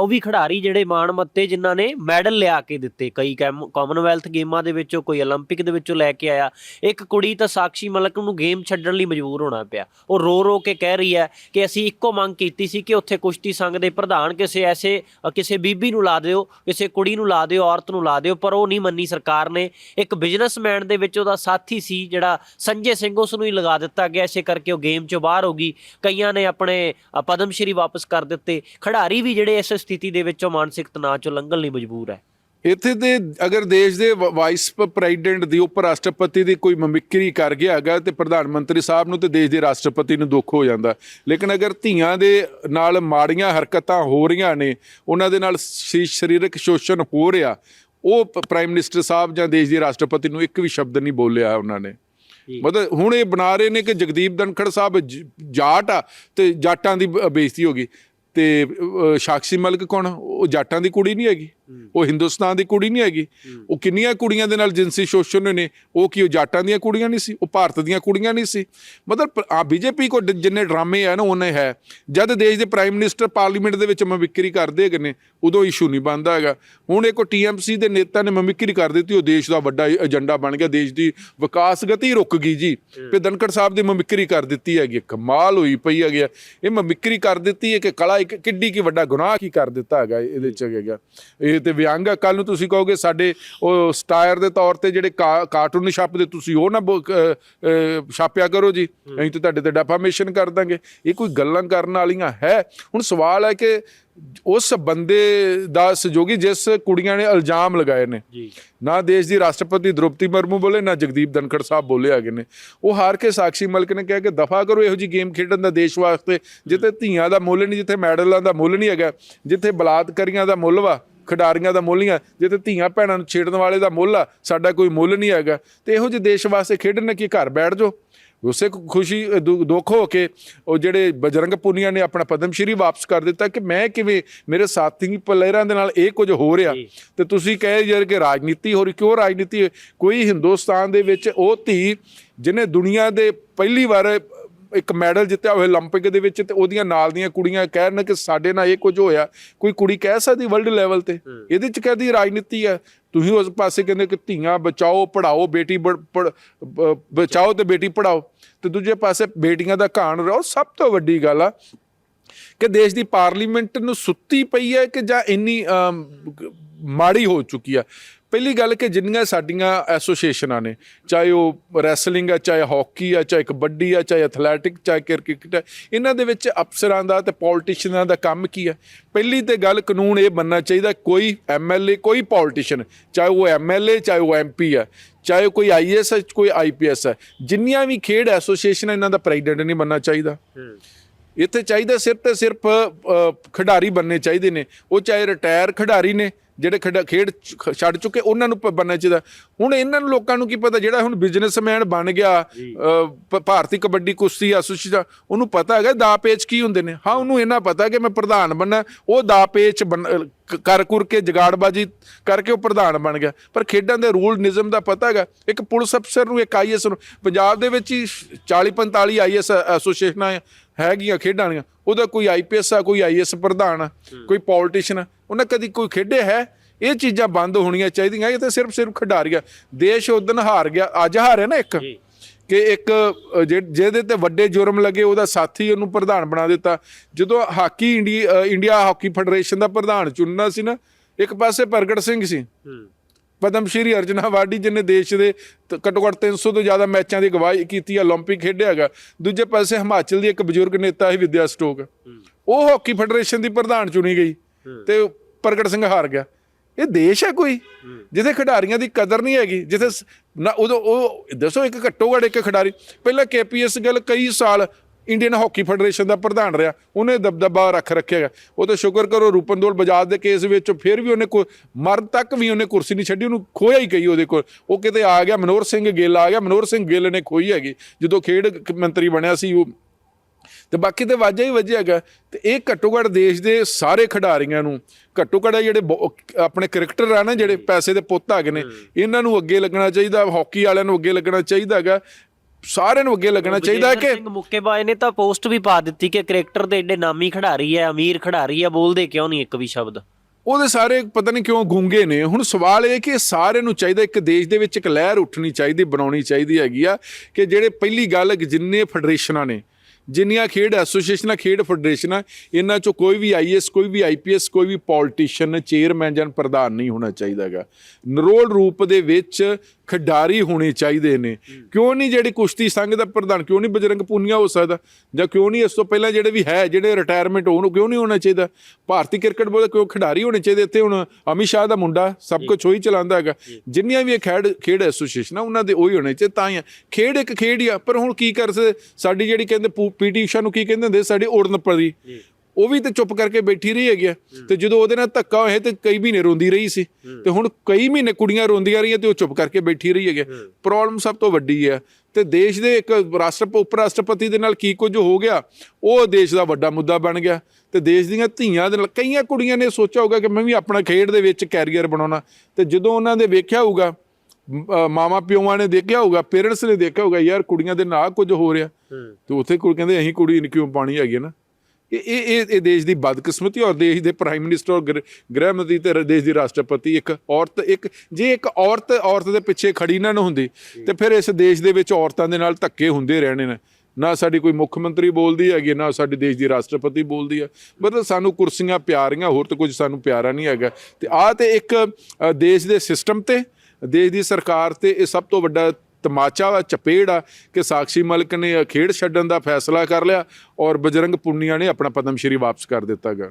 ਉਹ ਵੀ ਖਿਡਾਰੀ ਜਿਹੜੇ ਮਾਣ ਮੱਤੇ ਜਿਨ੍ਹਾਂ ਨੇ ਮੈਡਲ ਲਿਆ ਕੇ ਦਿੱਤੇ ਕਈ ਕੈਮ- ਕਾਮਨਵੈਲਥ ਗੇਮਾਂ ਦੇ ਵਿੱਚੋਂ ਕੋਈ 올림픽 ਦੇ ਵਿੱਚੋਂ ਲੈ ਕੇ ਆਇਆ ਇੱਕ ਕੁੜੀ ਤਾਂ ਸਾਕਸ਼ੀ ਮਲਕ ਨੂੰ ਗੇਮ ਛੱਡਣ ਲਈ ਮਜਬੂਰ ਹੋਣਾ ਪਿਆ ਉਹ ਰੋ ਰੋ ਕੇ ਕਹਿ ਰਹੀ ਹੈ ਕਿ ਅਸੀਂ ਇੱਕੋ ਮੰਗ ਕੀਤੀ ਸੀ ਕਿ ਉੱਥੇ ਕੁਸ਼ਤੀ ਸੰਘ ਦੇ ਪ੍ਰਧਾਨ ਕਿਸੇ ਐਸੇ ਅ, ਕਿਸੇ ਬੀਬੀ ਨੂੰ ਲਾ ਦਿਓ ਕਿਸੇ ਕੁੜੀ ਨੂੰ ਲਾ ਦਿਓ ਔਰਤ ਨੂੰ ਲਾ ਦਿਓ ਪਰ ਉਹ ਨਹੀਂ ਮੰਨੀ ਸਰਕਾਰ ਨੇ ਇੱਕ ਬਿਜ਼ਨਸਮੈਨ ਦੇ ਵਿੱਚ ਉਹਦਾ ਸਾਥੀ ਸੀ ਜਿਹੜਾ ਸੰਜੇ ਸਿੰਘ ਉਸ ਨੂੰ ਹੀ ਲਗਾ ਦਿੱਤਾ ਗਿਆ ਇਸੇ ਕਰਕੇ ਉਹ ਗੇਮ ਚੋਂ ਬਾਹਰ ਹੋ ਗਈ ਕਈਆਂ ਨੇ ਆਪਣੇ ਅ, ਪਦਮ ਸ਼੍ਰੀ ਵਾਪਸ ਕਰ ਦਿੱਤੇ ਖਿਡਾਰੀ ਵੀ ਜਿਹੜੇ ਇਸ ਸਥਿਤੀ ਦੇ ਵਿੱਚੋਂ ਮਾਨਸਿਕ ਤਣਾਅ ਚੋਂ ਲੰਘਣ ਲਈ ਮਜਬੂਰ ਹੈ। ਇੱਥੇ ਤੇ ਅਗਰ ਦੇਸ਼ ਦੇ ਵਾਈਸ ਪ੍ਰੈਜ਼ੀਡੈਂਟ ਦੀ ਉਪ ਰਾਸ਼ਟਰਪਤੀ ਦੀ ਕੋਈ ਮਮਿਕਰੀ ਕਰ ਗਿਆ ਹੈਗਾ ਤੇ ਪ੍ਰਧਾਨ ਮੰਤਰੀ ਸਾਹਿਬ ਨੂੰ ਤੇ ਦੇਸ਼ ਦੇ ਰਾਸ਼ਟਰਪਤੀ ਨੂੰ ਦੁੱਖ ਹੋ ਜਾਂਦਾ। ਲੇਕਿਨ ਅਗਰ ਧੀਆਂ ਦੇ ਨਾਲ ਮਾੜੀਆਂ ਹਰਕਤਾਂ ਹੋ ਰਹੀਆਂ ਨੇ ਉਹਨਾਂ ਦੇ ਨਾਲ ਸ਼ਰੀ- ਸਰੀਰਕ ਸ਼ੋਸ਼ਣ ਹੋ ਰਿਹਾ ਉਹ ਪ੍ਰਾਈਮ ਮਿਨਿਸਟਰ ਸਾਹਿਬ ਜਾਂ ਦੇਸ਼ ਦੇ ਰਾਸ਼ਟਰਪਤੀ ਨੂੰ ਇੱਕ ਵੀ ਸ਼ਬਦ ਨਹੀਂ ਬੋਲਿਆ ਉਹਨਾਂ ਨੇ। ਮਤਲਬ ਹੁਣ ਇਹ ਬਣਾ ਰਹੇ ਨੇ ਕਿ ਜਗਦੀਪ ਧਨਖੜ ਸਾਹਿਬ ਜਾਟ ਆ ਤੇ ਜਾਟਾਂ ਦੀ ਬੇਇੱਜ਼ਤੀ ਹੋ ਗਈ। ਤੇ ਸਾਕਸ਼ੀ ਮਲਕ ਕੌਣ? ਉਹ ਜਾਟਾਂ ਦੀ ਕੁੜੀ ਨਹੀਂ ਹੈਗੀ? ਉਹ ਹਿੰਦੁਸਤਾਨ ਦੀ ਕੁੜੀ ਨਹੀਂ ਹੈਗੀ। ਉਹ ਕਿੰਨੀਆਂ ਕੁੜੀਆਂ ਦੇ ਨਾਲ ਜਿੰਸੀ ਸ਼ੋਸ਼ਣ ਨੇ ਉਹ ਕੀ ਉਹ ਜਾਟਾਂ ਦੀਆਂ ਕੁੜੀਆਂ ਨਹੀਂ ਸੀ ਉਹ ਭਾਰਤ ਦੀਆਂ ਕੁੜੀਆਂ ਨਹੀਂ ਸੀ। ਮਤਲਬ ਆ ਬੀਜੇਪੀ ਕੋ ਜਿੰਨੇ ਡਰਾਮੇ ਆ ਨਾ ਉਹਨੇ ਹੈ। ਜਦ ਦੇਸ਼ ਦੇ ਪ੍ਰਾਈਮ ਮਿਨਿਸਟਰ ਪਾਰਲੀਮੈਂਟ ਦੇ ਵਿੱਚ ਮਮਿਕਰੀ ਕਰਦੇ ਹੈਗੇ ਨੇ ਉਦੋਂ ਇਸ਼ੂ ਨਹੀਂ ਬਣਦਾ ਹੈਗਾ। ਹੁਣ ਇੱਕ ਟੀਐਮਸੀ ਦੇ ਨੇਤਾ ਨੇ ਮਮਿਕਰੀ ਕਰ ਦਿੱਤੀ ਉਹ ਦੇਸ਼ ਦਾ ਵੱਡਾ ਏਜੰਡਾ ਬਣ ਗਿਆ ਦੇਸ਼ ਦੀ ਵਿਕਾਸ ਗਤੀ ਰੁਕ ਗਈ ਜੀ। ਤੇ ਧਨਖੜ ਸਾਹਿਬ ਦੀ ਮਮਿਕਰੀ ਕਰ ਦਿੱਤੀ ਹੈਗੀ ਕਮਾਲ ਹੋਈ ਪਈ ਹੈਗੀ। ਇਹ ਮਮਿਕਰੀ ਕਰ ਦਿੱਤੀ ਹੈ ਕਿ ਕਲਾ ਇੱਕ ਕਿੱਡੀ ਕੀ ਵੱਡਾ ਗੁਨਾਹ ਕੀ ਕਰ ਦਿੱਤਾ ਹੈਗਾ ਇਹਦੇ ਚ ਹੈਗਾ। ਇਹ ਤੇ ਵਿਅੰਗ ਆ। ਕੱਲ ਨੂੰ ਤੁਸੀਂ ਕਹੋਗੇ ਸਾਡੇ ਉਹ ਸਟਾਇਰ ਦੇ ਤੌਰ ਤੇ ਜਿਹੜੇ ਕਾਰਟੂਨ ਛਾਪਦੇ ਤੁਸੀਂ ਉਹ ਨਾ ਛਾਪਿਆ ਕਰੋ ਜੀ। ਅਸੀਂ ਤਾਂ ਤੁਹਾਡੇ ਤੇ ਡੈਫਾਮੇਸ਼ਨ ਕਰ ਦਾਂਗੇ। ਇਹ ਕੋਈ ਗੱਲਾਂ ਕਰਨ ਵਾਲੀਆਂ ਹੈ? ਹੁਣ ਸਵਾਲ ਹੈ ਕਿ ਉਸ ਬੰਦੇ ਦਾ ਸਹਿਯੋਗੀ ਜਿਸ ਕੁੜੀਆਂ ਨੇ ਇਲਜ਼ਾਮ ਲਗਾਏ ਨੇ ਜੀ। ਨਾ ਦੇਸ਼ ਦੀ ਰਾਸ਼ਟਰਪਤੀ ਦ੍ਰੋਪਦੀ ਮਰਮੂ ਬੋਲੇ ਨਾ ਜਗਦੀਪ ਧਨਖੜ ਸਾਹਿਬ ਬੋਲੇ ਹੈਗੇ ਨੇ। ਉਹ ਹਾਰ ਕੇ ਸਾਕਸ਼ੀ ਮਲਕ ਨੇ ਕਿਹਾ ਕਿ ਦਫਾ ਕਰੋ ਇਹੋ ਜੀ ਗੇਮ ਖੇਡਣ ਦਾ ਦੇਸ਼ ਵਾਸਤੇ। ਜਿੱਥੇ ਧੀਆਂ ਦਾ ਮੁੱਲ ਨਹੀਂ ਜਿੱਥੇ ਮੈਡਲਾਂ ਦਾ ਮੁੱਲ ਨਹੀਂ ਹੈਗਾ ਜਿੱਥੇ ਬਲਾਤਕਾਰੀਆਂ ਦਾ ਮੁੱਲ ਵਾ ਖਿਡਾਰੀਆਂ ਦਾ ਮੁੱਲ ਨਹੀਂ ਆ। ਜਿੱਥੇ ਧੀਆਂ ਭੈਣਾਂ ਨੂੰ ਛੇੜਨ ਵਾਲੇ ਦਾ ਮੁੱਲ ਆ ਸਾਡਾ ਕੋਈ ਮੁੱਲ ਨਹੀਂ ਹੈਗਾ। ਤੇ ਇਹੋ ਜਿਹੇ ਦੇਸ਼ ਵਾਸਤੇ ਖੇਡਣ ਕੀ ਘਰ ਬੈਠ ਜਾਓ। ਉਸੇ ਖੁਸ਼ੀ ਦੁੱਖ ਹੋ ਕੇ ਉਹ ਜਿਹੜੇ ਬਜਰੰਗ ਪੁਨੀਆ ਨੇ ਆਪਣਾ ਪਦਮ ਸ਼੍ਰੀ ਵਾਪਸ ਕਰ ਦਿੱਤਾ ਕਿ ਮੈਂ ਕਿਵੇਂ ਮੇਰੇ ਸਾਥੀ ਪਲੇਅਰਾਂ ਦੇ ਨਾਲ ਇਹ ਕੁਝ ਹੋ ਰਿਹਾ। ਜੀ। ਤੇ ਤੁਸੀਂ ਕਹੇ ਯਾਰ ਕਿ ਰਾਜਨੀਤੀ ਹੋ ਰਹੀ ਕਿਉਂ ਰਾਜਨੀਤੀ? ਕੋਈ ਹਿੰਦੁਸਤਾਨ ਦੇ ਵਿੱਚ ਉਹ ਧੀ ਜਿਹਨੇ ਦੁਨੀਆ ਦੇ ਪਹਿਲੀ ਵਾਰ ਇੱਕ ਮੈਡਲ ਜਿੱਤਿਆ ਹੋਇਆ 올림픽 ਦੇ ਵਿੱਚ ਤੇ ਉਹਦੀਆਂ ਨਾਲ ਦੀਆਂ ਕੁੜੀਆਂ ਕਹਿਣ ਕਿ ਸਾਡੇ ਨਾਲ ਇਹ ਕੁਝ ਹੋਇਆ ਕੋਈ ਕੁੜੀ ਕਹਿ ਸਕਦੀ ਵਰਲਡ ਲੈਵਲ ਤੇ ਇਹਦੇ ਚ ਕਹਦੀ ਰਾਜਨੀਤੀ ਹੈ ਤੁਸੀਂ ਉਸ ਪਾਸੇ ਕਹਿੰਦੇ ਕਿ ਧੀਆਂ ਬਚਾਓ ਪੜਾਓ ਬੇਟੀ ਬੜ- ਪੜ- ਬ- ਬਚਾਓ ਤੇ ਬੇਟੀ ਪੜਾਓ ਤੇ ਦੂਜੇ ਪਾਸੇ ਬੇਟੀਆਂ ਦਾ ਘਾਣ ਰਹੋ ਸਭ ਤੋਂ ਵੱਡੀ ਗੱਲ ਆ ਕਿ ਦੇਸ਼ ਦੀ ਪਾਰਲੀਮੈਂਟ ਨੂੰ ਸੁੱਤੀ ਪਈ ਹੈ ਕਿ ਜਾਂ ਇੰਨੀ ਅਮ, ਗ- ਮਾੜੀ ਹੋ ਚੁੱਕੀ ਆ। ਪਹਿਲੀ ਗੱਲ ਕਿ ਜਿੰਨੀਆਂ ਸਾਡੀਆਂ ਐਸੋਸੀਏਸ਼ਨਾਂ ਨੇ, ਚਾਹੇ ਉਹ ਰੈਸਲਿੰਗ ਆ, ਚਾਹੇ ਹਾਕੀ ਆ, ਚਾਹੇ ਕਬੱਡੀ ਆ, ਚਾਹੇ ਐਥਲੈਟਿਕ, ਚਾਹੇ ਕ੍ਰਿਕਟ ਆ, ਇਹਨਾਂ ਦੇ ਵਿੱਚ ਅਫਸਰਾਂ ਦਾ ਤੇ ਪੋਲੀਟੀਸ਼ੀਅਨਾਂ ਦਾ ਕੰਮ ਕੀ ਹੈ ਪਹਿਲੀ ਤੇ ਗੱਲ ਕਾਨੂੰਨ ਇਹ ਬੰਨਣਾ ਚਾਹੀਦਾ, ਕੋਈ ਐਮਐਲਏ ਕੋਈ ਪੋਲੀਟੀਸ਼ੀਅਨ, ਚਾਹੇ ਉਹ ਐਮਐਲਏ ਚਾਹੇ ਉਹ ਐਮਪੀ ਆ, ਚਾਹੇ ਕੋਈ ਆਈਐਸ ਹੈ ਕੋਈ ਆਈਪੀਐਸ ਹੈ ਜਿੰਨੀਆਂ ਵੀ ਖੇਡ ਐਸੋਸੀਏਸ਼ਨ ਇਹਨਾਂ ਦਾ ਪ੍ਰੈਜ਼ੀਡੈਂਟ ਨਹੀਂ ਬੰਨਣਾ ਚਾਹੀਦਾ। ਇੱਥੇ ਚਾਹੀਦਾ ਸਿਰਫ ਤੇ ਸਿਰਫ ਖਿਡਾਰੀ ਬੰਨੇ ਚਾਹੀਦੇ ਨੇ, ਉਹ ਚਾਹੇ ਰਿਟਾਇਰ ਖਿਡਾਰੀ ਨੇ ਜਿਹੜੇ ਖਿਡਾ- ਖੇਡ ਛੱਡ ਚੁੱਕੇ ਉਹਨਾਂ ਨੂੰ ਬੰਨਣਾ ਚਾਹੀਦਾ। ਹੁਣ ਇਹਨਾਂ ਨੂੰ ਲੋਕਾਂ ਨੂੰ ਕੀ ਪਤਾ ਜਿਹੜਾ ਹੁਣ ਬਿਜ਼ਨਸਮੈਨ ਬਣ ਗਿਆ ਭਾਰਤੀ ਕਬੱਡੀ ਕੁਸ਼ਤੀ ਐਸੋਸੀਏਸ਼ਨ ਉਹਨੂੰ ਪਤਾ ਹੈਗਾ ਦਾ ਪੇਚ ਕੀ ਹੁੰਦੇ ਨੇ। ਹਾਂ ਉਹਨੂੰ ਇਹਨਾਂ ਪਤਾ ਕਿ ਮੈਂ ਪ੍ਰਧਾਨ ਬਣਨਾ ਉਹ ਦਾ ਪੇਚ ਬਣ- ਅ, ਕ- ਕਰ ਕੁਰ ਕੇ ਜਗਾੜਬਾਜੀ ਕਰਕੇ ਉਹ ਪ੍ਰਧਾਨ ਬਣ ਗਿਆ। ਪਰ ਖੇਡਾਂ ਦੇ ਰੂਲ ਨਿਯਮ ਦਾ ਪਤਾ ਹੈਗਾ ਇੱਕ ਪੁਲਿਸ ਅਫਸਰ ਨੂੰ ਇੱਕ ਆਈਐਸ ਨੂੰ ਪੰਜਾਬ ਦੇ ਵਿੱਚ ਹੀ 40 45 ਆਈਐਸ ਐਸੋਸੀਏਸ਼ਨਾਂ ਹੈਗੀਆਂ ਖੇਡਾਂ ਵਾਲੀਆਂ। ਉਹਦਾ ਕੋਈ ਆਈਪੀਐਸ ਆ ਕੋਈ ਆਈਐਸ ਪ੍ਰਧਾਨ ਆ ਕੋਈ ਪੋਲੀਟੀਸ਼ੀਅਨ ਆ ਉਹਨਾਂ ਕਦੀ ਕੋਈ ਖੇਡੇ ਹੈ ਇਹ ਚੀਜ਼ਾਂ ਬੰਦ ਹੋਣੀਆਂ ਚਾਹੀਦੀਆਂ ਇਹ ਤਾਂ ਸਿਰਫ ਸਿਰਫ ਖਿਡਾਰੀਆਂ ਦੇਸ਼ ਉਦਨ ਹਾਰ ਗਿਆ ਅੱਜ ਹਾਰਿਆ ਨਾ ਇੱਕ ਜੀ ਕਿ ਇੱਕ ਅ, ਜਿਹ- ਜਿਹਦੇ ਤੇ ਵੱਡੇ ਜੁਰਮ ਲੱਗੇ ਉਹਦਾ ਸਾਥੀ ਉਹਨੂੰ ਪ੍ਰਧਾਨ ਬਣਾ ਦਿੱਤਾ ਜਦੋਂ hockey India India hockey federation ਦਾ ਪ੍ਰਧਾਨ ਚੁਣਨਾ ਸੀ ਨਾ ਇੱਕ ਪਾਸੇ ਪ੍ਰਗਟ ਸਿੰਘ ਸੀ ਹੂੰ ਪਦਮ ਸ਼੍ਰੀ ਅਰਜਨ ਅਵਾਰਡੀ ਜਿਹਨੇ ਦੇਸ਼ ਦੇ ਤ- ਘੱਟੋ ਘੱਟ 300 ਤੋਂ ਜ਼ਿਆਦਾ ਮੈਚਾਂ ਦੀ ਅਗਵਾਈ ਕੀਤੀ ਹੈ 올림픽 ਖੇਡਿਆ ਹੈਗਾ ਦੂਜੇ ਪਾਸੇ ਹਿਮਾਚਲ ਦੀ ਇੱਕ ਬਜ਼ੁਰਗ ਨੇਤਾ ਹੈ ਵਿਦਿਆ ਸਟੋਕ ਉਹ ਹਾਕੀ ਫੈਡਰੇਸ਼ਨ ਦੀ ਪ੍ਰਧਾਨ ਚੁਣੀ ਗਈ ਤੇ ਪ੍ਰਗਟ ਸਿੰਘ ਹਾਰ ਗਿਆ। ਇਹ ਦੇਸ਼ ਹੈ ਕੋਈ? ਜਿੱਥੇ ਖਿਡਾਰੀਆਂ ਦੀ ਕਦਰ ਨਹੀਂ ਹੈਗੀ ਜਿੱਥੇ ਨਾ ਉਦੋਂ ਉਹ ਦੱਸੋ ਇੱਕ ਘੱਟੋ ਘੱਟ ਇੱਕ ਖਿਡਾਰੀ। ਪਹਿਲਾਂ ਕੇਪੀਐਸ ਗੱਲ ਕਈ ਸਾਲ ਇੰਡੀਅਨ ਹਾਕੀ ਫੈਡਰੇਸ਼ਨ ਦਾ ਪ੍ਰਧਾਨ ਰਿਹਾ ਉਹਨੇ ਦਬਦਬਾ ਰੱਖ ਰੱਖਿਆਗਾ ਉਹ ਤੇ ਸ਼ੁਕਰ ਕਰੋ ਰੂਪਨਦੋਲ ਬਜਾਜ ਦੇ ਕੇਸ ਵਿੱਚ ਫਿਰ ਵੀ ਉਹਨੇ ਕੋ ਮਰਨ ਤੱਕ ਵੀ ਉਹਨੇ ਕੁਰਸੀ ਨਹੀਂ ਛੱਡੀ ਉਹਨੂੰ ਖੋਇਆ ਹੀ ਗਈ ਉਹਦੇ ਕੋਲ। ਉਹ ਕਿਤੇ ਆ ਗਿਆ ਮਨੋਹਰ ਸਿੰਘ ਗਿੱਲ ਆ ਗਿਆ। ਮਨੋਹਰ ਸਿੰਘ ਗਿੱਲ ਨੇ ਖੋਈ ਹੈਗੀ। ਜਦੋਂ ਖੇਡ ਮੰਤਰੀ ਬਣਿਆ ਸੀ ਉਹ ਤੇ ਬਾਕੀ ਤੇ ਵਾਜਾ ਹੀ ਵਜਿਆ ਹੈਗਾ। ਤੇ ਇਹ ਘੱਟੋ ਘੱਟ ਦੇਸ਼ ਦੇ ਸਾਰੇ ਖਿਡਾਰੀਆਂ ਨੂੰ ਘੱਟੋ ਘੱਟ ਜਿਹੜੇ ਆਪਣੇ ਕ੍ਰਿਕਟਰ ਆ ਨਾ ਜਿਹੜੇ ਪੈਸੇ ਦੇ ਪੁੱਤ ਹੈਗੇ ਨੇ ਇਹਨਾਂ ਨੂੰ ਅੱਗੇ ਲੱਗਣਾ ਚਾਹੀਦਾ ਹਾਕੀ ਵਾਲਿਆਂ ਨੂੰ ਅੱਗੇ ਲੱਗਣਾ ਚਾਹੀਦਾ ਹੈਗਾ। ਸਾਰਿਆਂ ਨੂੰ ਅੱਗੇ ਲੱਗਣਾ ਚਾਹੀਦਾ ਹੈ ਕਿ ਮੁੱਕੇਬਾਜ਼ ਨੇ ਤਾਂ ਪੋਸਟ ਵੀ ਪਾ ਦਿੱਤੀ ਕਿ ਕ੍ਰਿਕਟਰ ਦੇ ਏਡੇ ਨਾਮੀ ਖਿਡਾਰੀ ਹੈ ਅਮੀਰ ਖਿਡਾਰੀ ਹੈ ਬੋਲਦੇ ਕਿਉਂ ਨਹੀਂ ਇੱਕ ਵੀ ਸ਼ਬਦ? ਉਹਦੇ ਸਾਰੇ ਪਤਾ ਨਹੀਂ ਕਿਉਂ ਗੂੰਗੇ ਨੇ। ਹੁਣ ਸਵਾਲ ਇਹ ਕਿ ਸਾਰਿਆਂ ਨੂੰ ਚਾਹੀਦਾ ਇੱਕ ਦੇਸ਼ ਦੇ ਵਿੱਚ ਇੱਕ ਲਹਿਰ ਉੱਠਣੀ ਚਾਹੀਦੀ ਬਣਾਉਣੀ ਚਾਹੀਦੀ ਹੈਗੀ ਆ ਕਿ ਜਿਹੜੇ ਪਹਿਲੀ ਗੱਲ ਜਿੰਨੇ ਫੈਡਰੇਸ਼ਨਾਂ ਨੇ ਜਿੰਨੀਆਂ ਖੇਡ ਐਸੋਸੀਏਸ਼ਨਾਂ ਖੇਡ ਫੈਡਰੇਸ਼ਨਾਂ ਇਹਨਾਂ ਚੋਂ ਕੋਈ ਵੀ ਆਈਐਸ ਕੋਈ ਵੀ ਆਈਪੀਐਸ ਕੋਈ ਵੀ ਪੋਲੀਟੀਸ਼ੀਅਨ, ਚੇਅਰਮੈਨ ਜਾਂ ਪ੍ਰਧਾਨ ਨਹੀਂ ਹੋਣਾ ਚਾਹੀਦਾ ਹੈਗਾ। ਨਰੋਲ ਰੂਪ ਦੇ ਵਿੱਚ ਖਿਡਾਰੀ ਹੋਣੇ ਚਾਹੀਦੇ ਨੇ। ਕਿਉਂ ਨਹੀਂ ਜਿਹੜੀ ਕੁਸ਼ਤੀ ਸੰਘ ਦਾ ਪ੍ਰਧਾਨ ਕਿਉਂ ਨਹੀਂ ਬਜਰੰਗ ਪੂਨੀਆ ਹੋ ਸਕਦਾ? ਜਾਂ ਕਿਉਂ ਨਹੀਂ ਇਸ ਤੋਂ ਪਹਿਲਾਂ ਜਿਹੜੇ ਵੀ ਹੈ ਜਿਹੜੇ ਰਿਟਾਇਰਮੈਂਟ ਹੋਣ ਕਿਉਂ ਨਹੀਂ ਹੋਣਾ ਚਾਹੀਦਾ? ਭਾਰਤੀ ਕ੍ਰਿਕਟ ਬੋਰਡ ਕਿਉਂ ਖਿਡਾਰੀ ਹੋਣੇ ਚਾਹੀਦੇ? ਇੱਥੇ ਹੁਣ ਅਮਿਤ ਸ਼ਾਹ ਦਾ ਮੁੰਡਾ ਸਭ ਕੁਝ ਉਹੀ ਚਲਾਉਂਦਾ ਹੈਗਾ। ਜਿੰਨੀਆਂ ਵੀ ਖੇਡ ਖੇਡ ਐਸੋਸੀਏਸ਼ਨ ਆ ਉਹਨਾਂ ਦੇ ਉਹੀ ਹੋਣੇ ਚਾਹੀਦੇ ਤਾਂ ਹੀ ਆ। ਖੇਡ ਇੱਕ ਖੇਡ ਹੀ ਆ ਪਰ ਹੁਣ ਕੀ ਕਰ ਸਕਦੇ? ਸਾਡੀ ਜਿਹੜੀ ਕਹਿੰਦੇ ਪੀਟੀ ਊਸ਼ਾ ਨੂੰ ਕੀ ਕਹਿੰਦੇ ਹੁੰਦੇ? ਸਾਡੀ ਉੜਨ ਪਰੀ ਉਹ ਵੀ ਤੇ ਚੁੱਪ ਕਰਕੇ ਬੈਠੀ ਰਹੀ ਹੈਗੀ ਆ। ਤੇ ਜਦੋਂ ਉਹਦੇ ਨਾਲ ਧੱਕਾ ਹੋਇਆ ਤੇ ਕਈ ਮਹੀਨੇ ਰੋਂਦੀ ਰਹੀ ਸੀ। ਤੇ ਹੁਣ ਕਈ ਮਹੀਨੇ ਕੁੜੀਆਂ ਰੋਂਦੀਆਂ ਰਹੀਆਂ ਤੇ ਉਹ ਚੁੱਪ ਕਰਕੇ ਬੈਠੀ ਰਹੀ ਹੈਗੀ ਪ੍ਰੋਬਲਮ ਸਭ ਤੋਂ ਵੱਡੀ ਹੈ ਤੇ ਦੇਸ਼ ਦੇ ਇੱਕ ਰਾਸ਼ਟਰ ਉਪ ਰਾਸ਼ਟਰਪਤੀ ਦੇ ਨਾਲ ਕੀ ਕੁਝ ਹੋ ਗਿਆ ਉਹ ਦੇਸ਼ ਦਾ ਵੱਡਾ ਮੁੱਦਾ ਬਣ ਗਿਆ। ਤੇ ਦੇਸ਼ ਦੀਆਂ ਧੀਆਂ ਦੇ ਨਾਲ ਕਈਆਂ ਕੁੜੀਆਂ ਨੇ ਸੋਚਿਆ ਹੋਊਗਾ ਕਿ ਮੈਂ ਵੀ ਆਪਣਾ ਖੇਡ ਦੇ ਵਿੱਚ ਕੈਰੀਅਰ ਬਣਾਉਣਾ। ਤੇ ਜਦੋਂ ਉਹਨਾਂ ਦੇ ਵੇਖਿਆ ਹੋਊਗਾ ਮਾਮਾ ਪਿਓਾਂ ਨੇ ਦੇਖਿਆ ਹੋਊਗਾ ਪੇਰੈਂਟਸ ਨੇ ਦੇਖਿਆ ਹੋਊਗਾ ਯਾਰ ਕੁੜੀਆਂ ਦੇ ਨਾਲ ਕੁਝ ਹੋ ਰਿਹਾ। ਤੇ ਉੱਥੇ ਕੋਈ ਕਹਿੰਦੇ ਅਸੀਂ ਕੁੜੀ ਨਹੀਂ ਕਿਉਂ ਪਾਣੀ ਹੈਗੀ ਹੈ ਨਾ? ਇਹ ਇਹ ਇਹ ਦੇਸ਼ ਦੀ ਬਦਕਿਸਮਤੀ ਔਰ ਦੇਸ਼ ਦੇ ਪ੍ਰਾਈਮ ਮਿਨਿਸਟਰ ਔਰ ਗ੍ਰਹਿ ਮੰਤਰੀ ਤੇ ਦੇਸ਼ ਦੀ ਰਾਸ਼ਟਰਪਤੀ ਇੱਕ ਔਰਤ ਇੱਕ ਜੇ ਇੱਕ ਔਰਤ ਔਰਤ ਦੇ ਪਿੱਛੇ ਖੜੀ ਨਾ ਹੁੰਦੀ ਤੇ ਫਿਰ ਇਸ ਦੇਸ਼ ਦੇ ਵਿੱਚ ਔਰਤਾਂ ਦੇ ਨਾਲ ਧੱਕੇ ਹੁੰਦੇ ਰਹਿਣੇ ਨੇ। ਨਾ ਸਾਡੀ ਕੋਈ ਮੁੱਖ ਮੰਤਰੀ ਬੋਲਦੀ ਹੈਗੀ ਨਾ ਸਾਡੀ ਦੇਸ਼ ਦੀ ਰਾਸ਼ਟਰਪਤੀ ਬੋਲਦੀ ਹੈ। ਮਤਲਬ ਸਾਨੂੰ ਕੁਰਸੀਆਂ ਪਿਆਰੀਆਂ ਹੋਰ ਤਾਂ ਕੁਝ ਸਾਨੂੰ ਪਿਆਰਾ ਨਹੀਂ ਹੈਗਾ। ਤੇ ਆਹ ਤੇ ਇੱਕ ਦੇਸ਼ ਦੇ ਸਿਸਟਮ ਤੇ ਦੇਸ਼ ਦੀ ਸਰਕਾਰ ਤੇ ਇਹ ਸਭ ਤੋਂ ਵੱਡਾ ਤਮਾਚਾ ਵਾ ਚਪੇੜ ਆ ਕਿ ਸਾਕਸ਼ੀ ਮਲਿਕ ਨੇ ਖੇਡ ਛੱਡਣ ਦਾ ਫੈਸਲਾ ਕਰ ਲਿਆ ਔਰ ਬਜਰੰਗ ਪੁੰਨੀਆ ਨੇ ਆਪਣਾ ਪਦਮ ਸ਼੍ਰੀ ਵਾਪਸ ਕਰ ਦਿੱਤਾ ਗਾ।